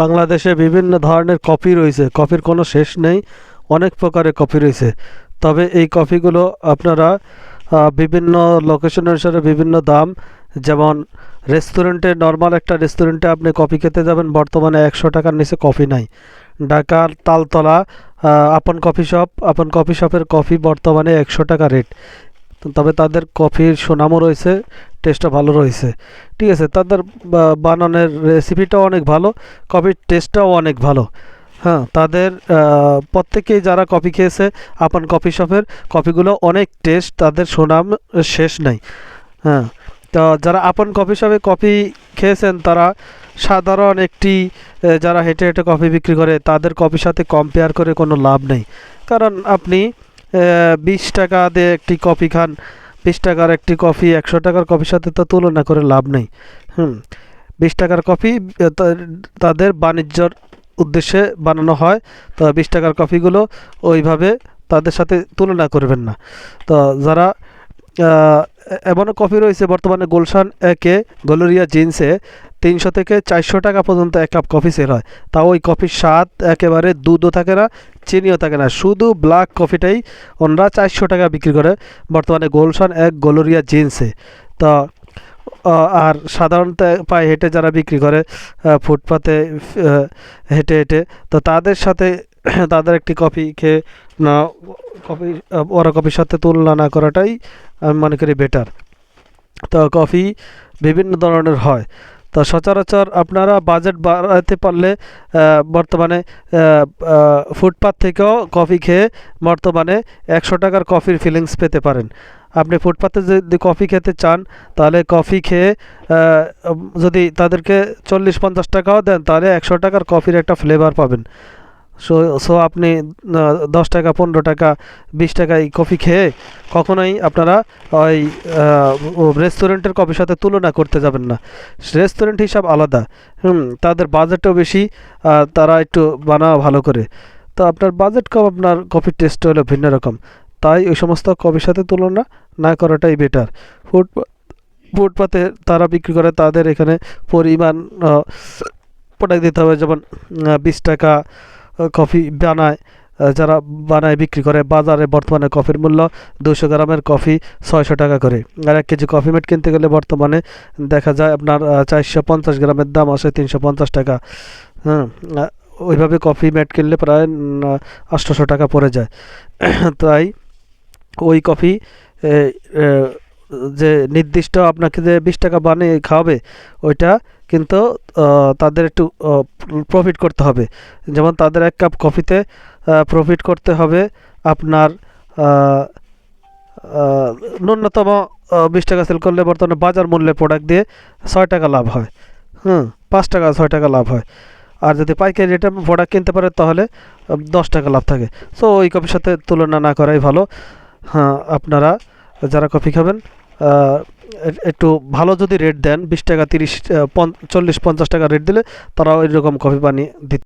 বাংলাদেশে বিভিন্ন ধরনের কফি রয়েছে। কফির কোনো শেষ নেই, অনেক প্রকারের কফি রয়েছে। তবে এই কফিগুলো আপনারা বিভিন্ন লোকেশন অনুসারে বিভিন্ন দাম, যেমন রেস্টুরেন্টে নর্মাল একটা রেস্টুরেন্টে আপনি কফি খেতে যাবেন, বর্তমানে একশো টাকার নিচে কফি নাই। ঢাকার Taltala Apon coffee shop, Apon coffee শপের কফি বর্তমানে একশো টাকা রেট তবে তাদের কফির সুনামও রয়েছে টেস্টটা ভালো রয়েছে। ঠিক আছে, তাদের বানানোর রেসিপিটাও অনেক ভালো, কফির টেস্টটাও অনেক ভালো। হ্যাঁ তাদের প্রত্যেকেই যারা কফি খেয়েছে, আপন কফি শপের, কফিগুলো অনেক টেস্ট তাদের সুনাম শেষ নাই। হ্যাঁ তো যারা আপন কফি শপে কফি খেয়েছেন, তারা সাধারণ একটি যারা হেঁটে হেঁটে কফি বিক্রি করে, তাদের কফির সাথে কম্পেয়ার করে কোনো লাভ নেই। কারণ আপনি বিশ টাকা দিয়ে একটি কফি খান। বিশ টাকার একটি কফি একশো টাকার কফির সাথে তো তুলনা করে লাভ নেই। হুম বিশ টাকার কফি তাদের বাণিজ্যর উদ্দেশ্যে বানানো হয়। তো বিশ টাকার কফিগুলো ওইভাবে তাদের সাথে তুলনা করবেন না। তো যারা আহ, এমনও কফি রয়েছে বর্তমানে গুলশান একে গলোরিয়া জিন্সে তিনশো থেকে চারশো টাকা পর্যন্ত এক কাপ কফি সেল হয়। তাও ওই কফির স্বাদ একেবারে দুধও থাকে না, চিনিও থাকে না। শুধু ব্ল্যাক কফিটাই ওনারা চারশো টাকা বিক্রি করে। বর্তমানে গোলশান এক গলোরিয়া জিন্সে। তো আর সাধারণত পায়ে হেঁটে যারা বিক্রি করে ফুটপাতে হেঁটে হেঁটে, তো তাদের সাথে তাদের একটি কফি খেয়ে না, কফি ওরা কফির সাথে তুলনা না করাটাই আমি মনে করি বেটার তো কফি বিভিন্ন ধরনের হয়। তো সচরাচর আপনারা বাজেট বাড়াতে পারলে বর্তমানে আহ, থেকেও কফি খেয়ে বর্তমানে একশো টাকার কফির ফিলিংস পেতে পারেন। আপনি ফুটপাথে যদি কফি খেতে চান তাহলে কফি খেয়ে যদি তাদেরকে চল্লিশ পঞ্চাশ টাকাও দেন তাহলে একশো টাকার কফির একটা ফ্লেভার পাবেন। সো সো আপনি দশ টাকা, পনেরো টাকা, বিশ টাকায় কফি খেয়ে কখনোই আপনারা ওই রেস্টুরেন্টের কফির সাথে তুলনা করতে যাবেন না। রেস্টুরেন্ট হিসাব আলাদা। হুম, তাদের বাজেটও বেশি তারা একটু বানাও ভালো করে। তো আপনার বাজেট কম, আপনার কফির টেস্ট হলো ভিন্ন রকম। তাই ওই সমস্ত কফির সাথে তুলনা না করাটাই বেটার ফুড ফুটপাতে তারা বিক্রি করে, তাদের এখানে পরিমাণ প্রোডাক্ট দিতে হবে। যেমন বিশ টাকা কফি বানায় যারা বানায় বিক্রি করে, বাজারে বর্তমানে কফির মূল্য দুশো গ্রামের কফি ছয়শো টাকা করে। আর এক কেজি কফি মেট কিনতে গেলে বর্তমানে দেখা যায় আপনার চারশো পঞ্চাশ গ্রামের দাম আসে তিনশো পঞ্চাশ টাকা। হ্যাঁ ওইভাবে কফি মেট কিনলে প্রায় আটশোশো টাকা পড়ে যায়। তাই ওই কফি যে নির্দিষ্ট আপনাকে যে বিশ টাকা বানিয়ে খাওয়াবে, ওইটা কিন্তু তাদের একটু প্রফিট করতে হবে। যেমন তাদের এক কাপ কফিতে প্রফিট করতে হবে আপনার ন্যূনতম বিশ টাকা সেল করলে বর্তমানে বাজার মূল্যে প্রোডাক্ট দিয়ে ছয় টাকা লাভ হয়। হুম, পাঁচ টাকা, ছয় টাকা লাভ হয়। আর যদি পাইকারি রেটে প্রোডাক্ট কিনতে পারে তাহলে দশ টাকা লাভ থাকে। সো ওই কফির সাথে তুলনা না করাই ভালো। হ্যাঁ আপনারা যারা কফি খাবেন একটু ভালো যদি রেট দেন, বিশ টাকা তিরিশ চল্লিশ, পঞ্চাশ টাকা রেট দিলে তারা ওই রকম কফি পানি দিতে